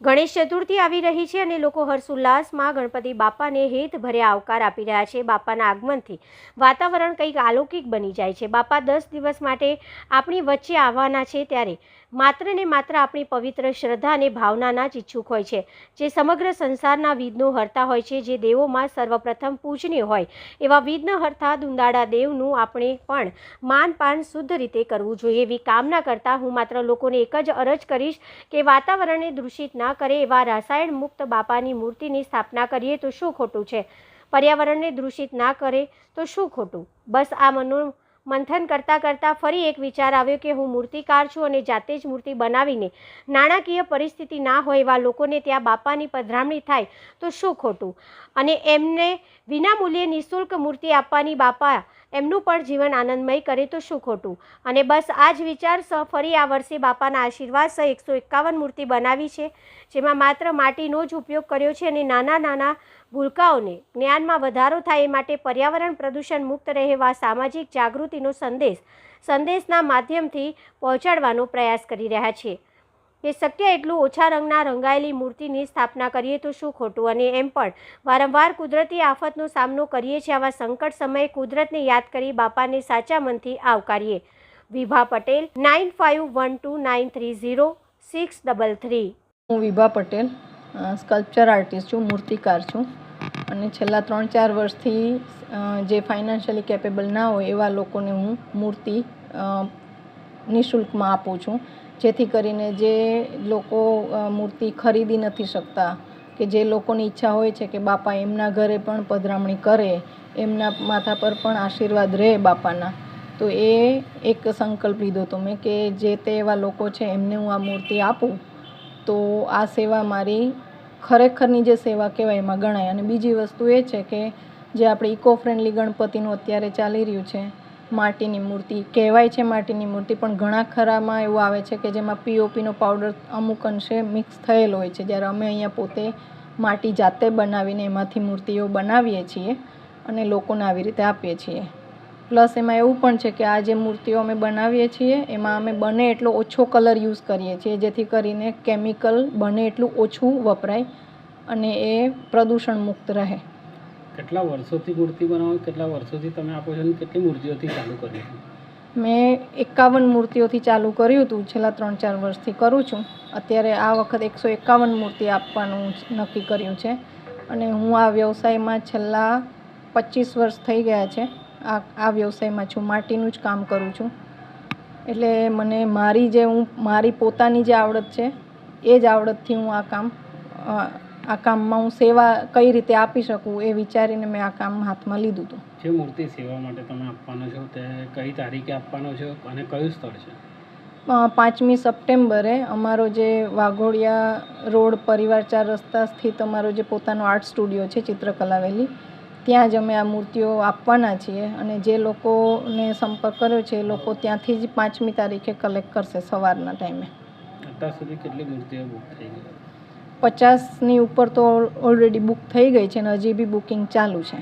ગણેશ ચતુર્થી આવી રહી છે અને લોકો હર્ષોલ્લાસમાં ગણપતિ બાપાને હેતભર્યા આવકાર આપી રહ્યા છે. બાપાના આગમનથી વાતાવરણ કંઈક અલૌકિક બની જાય છે. બાપા દસ દિવસ માટે આપણી વચ્ચે આવવાના છે ત્યારે માત્ર ને માત્ર આપણી પવિત્ર શ્રદ્ધા અને ભાવનાના જ ઈચ્છુક હોય છે. જે સમગ્ર સંસારના વિઘ્નો હરતા હોય છે, જે દેવોમાં સર્વપ્રથમ પૂજનીય હોય, એવા વિઘ્ન હરતા દુંદાળા દેવનું આપણે પણ માન પાન શુદ્ધ રીતે કરવું જોઈએ. એવી કામના કરતાં હું માત્ર લોકોને એક જ અરજ કરીશ કે વાતાવરણને દૂષિત ના કરે એવા રાસાયણ મુક્ત બાપાની મૂર્તિની સ્થાપના કરીએ તો શું ખોટું છે? પર્યાવરણને દૂષિત ના કરે તો શું ખોટું? બસ આ મનો મંથન કરતાં કરતાં ફરી એક વિચાર આવ્યો કે હું મૂર્તિકાર છું અને જાતે જ મૂર્તિ બનાવીને નાણાકીય પરિસ્થિતિ ના હોય એવા લોકોને ત્યાં બાપાની પધરામણી થાય તો શું ખોટું? અને એમને વિનામૂલ્યે નિઃશુલ્ક મૂર્તિ આપવાની બાપા એમનું પણ જીવન આનંદમય કરે તો શું ખોટું? અને બસ આ જ વિચાર સહ ફરી આ વર્ષે બાપાના આશીર્વાદ સહ એકસો એકાવન મૂર્તિ બનાવી છે, જેમાં માત્ર માટીનો જ ઉપયોગ કર્યો છે અને નાના નાના ભૂલકાઓને જ્ઞાનમાં વધારો થાય એ માટે પર્યાવરણ પ્રદૂષણ મુક્ત રહેવા સામાજિક જાગૃતિનો સંદેશ, સંદેશના માધ્યમથી પહોંચાડવાનો પ્રયાસ કરી રહ્યા છે. કે શક્ય એટલું ઓછા રંગના રંગાયેલી મૂર્તિની સ્થાપના કરીએ તો શું ખોટું? અને એમ પણ, વારંવાર કુદરતી આફતનો સામનો કરીએ છીએ આવા સંકટ સમયે કુદરતને યાદ કરી બાપાને સાચા મનથી આવકારીએ. Vibha Patel, nine five one two nine three zero six double three. હું વિભા પટેલ સ્કલ્પચર આર્ટિસ્ટ છું, મૂર્તિકાર છું. અને છેલ્લા ત્રણ ચાર વર્ષથી જે ફાઇનાન્શિયલી કેપેબલ ના હોય એવા લોકોને હું મૂર્તિ નિઃશુલ્કમાં આપું છું. જેથી કરીને જે લોકો મૂર્તિ ખરીદી નથી શકતા, કે જે લોકોની ઈચ્છા હોય છે કે બાપા એમના ઘરે પણ પધરામણી કરે, એમના માથા પર પણ આશીર્વાદ રહે બાપાના, તો એ એક સંકલ્પ લીધો હતો મેં કે જે તે એવા લોકો છે એમને હું આ મૂર્તિ આપું, તો આ સેવા મારી ખરેખરની જે સેવા કહેવાય એમાં ગણાય. અને બીજી વસ્તુ એ છે કે જે આપણે ઇકો ફ્રેન્ડલી ગણપતિનું અત્યારે ચાલી રહ્યું છે માટીની મૂર્તિ કહેવાય છે માટીની મૂર્તિ, પણ ઘણા ખરામાં એવું આવે છે કે જેમાં પીઓપીનો પાવડર અમુક અંશે મિક્સ થયેલો હોય છે. જ્યારે અમે અહીંયા પોતે માટી જાતે બનાવીને એમાંથી મૂર્તિઓ બનાવીએ છીએ અને લોકોને આવી રીતે આપીએ છીએ. પ્લસ એમાં એવું પણ છે કે આ જે મૂર્તિઓ અમે બનાવીએ છીએ, એમાં અમે બને એટલો ઓછો કલર યુઝ કરીએ છીએ, જેથી કરીને કેમિકલ બને એટલું ઓછું વપરાય અને એ પ્રદૂષણ મુક્ત રહે. કેટલા વર્ષોથી મૂર્તિ બનાવો, કેટલા વર્ષોથી તમે આપો છો કેટલી મૂર્તિઓથી ચાલુ કર્યું મેં એકાવન મૂર્તિઓથી ચાલુ કર્યું હતું, છેલ્લા ત્રણ ચાર વર્ષથી કરું છું. અત્યારે આ વખત એકસો એકાવન મૂર્તિ આપવાનું નક્કી કર્યું છે અને હું આ વ્યવસાયમાં છેલ્લા પચીસ વર્ષ થઈ ગયા છે. આ આ વ્યવસાયમાં છું, માટીનું જ કામ કરું છું. એટલે મને મારી જે હું, મારી પોતાની જે આવડત છે, એ જ આવડતથી હું આ કામ આ કામમાં હું સેવા કઈ રીતે આપી શકું એ વિચારીને મેં આ કામ હાથમાં લીધું હતું. જે મૂર્તિ સેવા માટે તમે આપવાનો છો તે કઈ તારીખે આપવાનો છો અને કયું સ્થળ છે? પાંચમી સપ્ટેમ્બરે અમારો જે વાઘોડિયા રોડ પરિવાર ચાર રસ્તા સ્થિત અમારો જે પોતાનો આર્ટ સ્ટુડિયો છે ચિત્રકલા વેલી ત્યાં જ અમે આ મૂર્તિઓ આપવાના છીએ અને જે લોકોને સંપર્ક કર્યો છે એ લોકો ત્યાંથી જ પાંચમી તારીખે કલેક્ટ કરશે સવારના ટાઈમે અત્યાર સુધી કેટલી મૂર્તિઓ બુક થઈ ગઈ? પચાસની ઉપર તો ઓલરેડી બુક થઈ ગઈ છે અને હજી બી બુકિંગ ચાલુ છે.